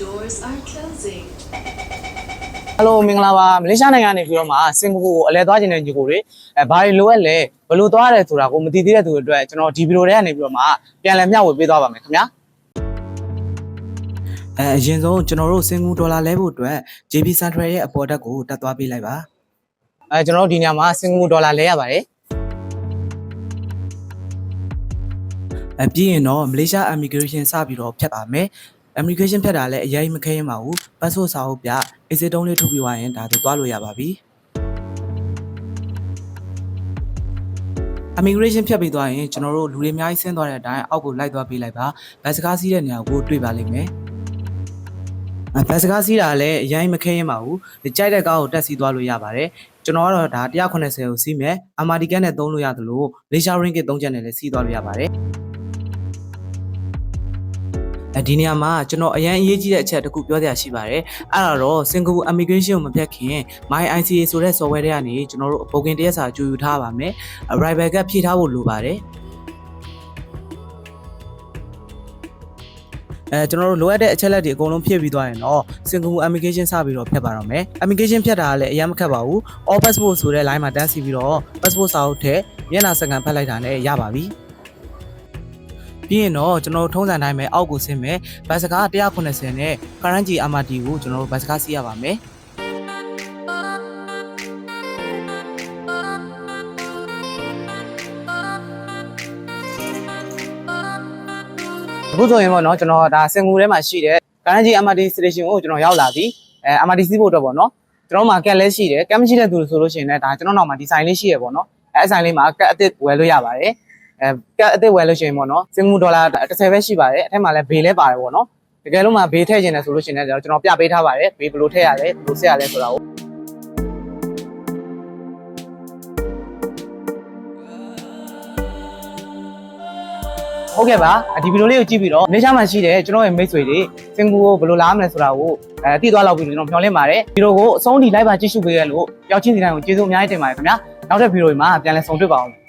Doors are closing. ဟယ်လိုမင်္ဂလာပါမလေးရှားနိုင်ငံကနေပြီးတော့မှစင်ကာပူကိုအလဲသွားခြင်းတဲ့ညီကိုတွေအဲဘာတွေလိုအပ်လဲဘယ်လိုသွားရတယ်ဆိုတာကိုမသိသေးတဲ့သူတွေအတွက်ကျွန်တော်ဒီဗီဒီယိုထဲကနေပြီးတော့မှပြန်လည်မျှဝေပေးသွားပါမယ်ခင်ဗျာအဲအရင်ဆုံးကျွန်တော်တို့စင်ကာပူဒေါ်လာလဲဖို့အတွက် JB Central ရဲ့အပေါ်တက်ကိုတက်သွားပေးလိုက်ပါအဲကျွန်တော်တို့ဒီညမှာစင်ကာပူဒေါ်လာလဲရပါတယ်အပြီးရင်တော့မလေးရှား immigration စပြီးတော့ဖြတ်ပါမယ် immigration ဖြတ်တာလည်းအရင်မခဲရင်ပါဘူး passport စာအုပ်ပြ exit တုံးလေးထုတ်ပြီးသွားရင်ဒါသူသွားလို့ရပါပြီ immigration ဖြတ်ပြီးသွားရင်ကျွန်တော်တို့လူတွေအများကြီးဆင်းသွားတဲ့အတိုင်းအောက်ကိုလိုက်သွားပေးလိုက်ပါဘတ်စကားစီးတဲ့နေရာကိုတွေ့ပါလိမ့်မယ်အဲဘတ်စကားစီးတာလည်းအရင်မခဲရင်ပါဘူးဒီကြိုက်တဲ့ကားကိုတက်စီးသွားလို့ရပါတယ်ကျွန်တော်ကတော့ဒါ190ကိုစီးမယ်အမာဒီကန်နဲ့သုံးလို့ရတယ်လို့လေရှာရင်းကသုံးချက်နဲ့လည်းစီးသွားလို့ရပါတယ်အဲ ဒီနေရာမှာကျွန်တော်အရင်အရေးကြီးတဲ့အချက်တစ်ခုပြောပြရရှိပါတယ်အဲ့ဒါတော့စင်ကာပူ immigration ကိုမဖြတ်ခင် My ICA ဆိုတဲ့ software တွေကနေကျွန်တော်တို့ပုံကင်တရက်စာကြိုယူထားပါမယ် arrival ကဖြည့်ထားဖို့လိုပါတယ်အဲကျွန်တော်တို့လိုအပ်တဲ့အချက်လက်တွေအကုန်လုံးဖြည့်ပြီးသွားရင်တော့စင်ကာပူ immigration စပြီးတော့ဖြတ်ပါတော့မယ် immigration ဖြတ်တာကလည်းအရင်မခက်ပါဘူး all passport ဆိုတဲ့ line မှာတန်းစီပြီးတော့ passport စာအုပ်ထည့်မျက်နှာစကန်ဖတ်လိုက်တာနဲ့ရပါပြီ ပြီးရင်တော့ကျွန်တော်တို့ထုံးစံတိုင်းပဲအောက်ကိုဆင်းမယ်ဘတ်စကား190နဲ့ currency MRT ကိုကျွန်တော်တို့ဘတ်စကားစီးရပါမယ်အခုဆိုရင်ပေါ့နော်ကျွန်တော်ဒါစင်ကူထဲမှာရှိတဲ့ currency MRT station ကိုကျွန်တော်ရောက်လာပြီအဲ MRT စီးဖို့တော့ပေါ့နော်ကျွန်တော်မှာကက်လဲရှိတယ်ကက်မရှိတဲ့သူဆိုလို့ရှိရင်လည်းဒါကျွန်တော်နောက်မှာဒီဆိုင်လေးရှိရပေါ့နော်အဲအဆိုင်လေးမှာကက်အစ်စ်ဝယ်လို့ရပါတယ် အဲကက်အစ်စ်ဝယ်လို့ရှိရင်ပေါ့နော်စင်ကူဒေါ်လာ30ပဲရှိပါတယ်အထက်မှာလည်းဘေးလဲပါတယ်ပေါ့နော်တကယ်လို့မှဘေးထည့်ခြင်းတယ်ဆိုလို့ရှိရင်လည်းကျွန်တော်ပြပေးထားပါတယ်ဘေးဘယ်လိုထည့်ရလဲဘယ်လိုဆက်ရလဲဆိုတာကိုဟုတ်ကဲ့ပါဒီဗီဒီယိုလေးကိုကြည့်ပြီးတော့နေချာမှာရှိတဲ့ကျွန်တော်ရဲ့မိတ်ဆွေတွေစင်ကူကိုဘယ်လိုလာမလဲဆိုတာကိုအဲသိသွားလောက်ပြီးကျွန်တော်မျှော်လင့်ပါတယ်ဗီဒီယိုကိုအဆုံးထိလိုက်ပါကြည့်ရှုပေးရလို့ပျောက်ချင်းစီတိုင်းကိုကျေးဇူးအများကြီးတင်ပါတယ်ခင်ဗျာနောက်တဲ့ဗီဒီယိုတွေမှာပြန်လည်ဆုံတွေ့ပါအောင်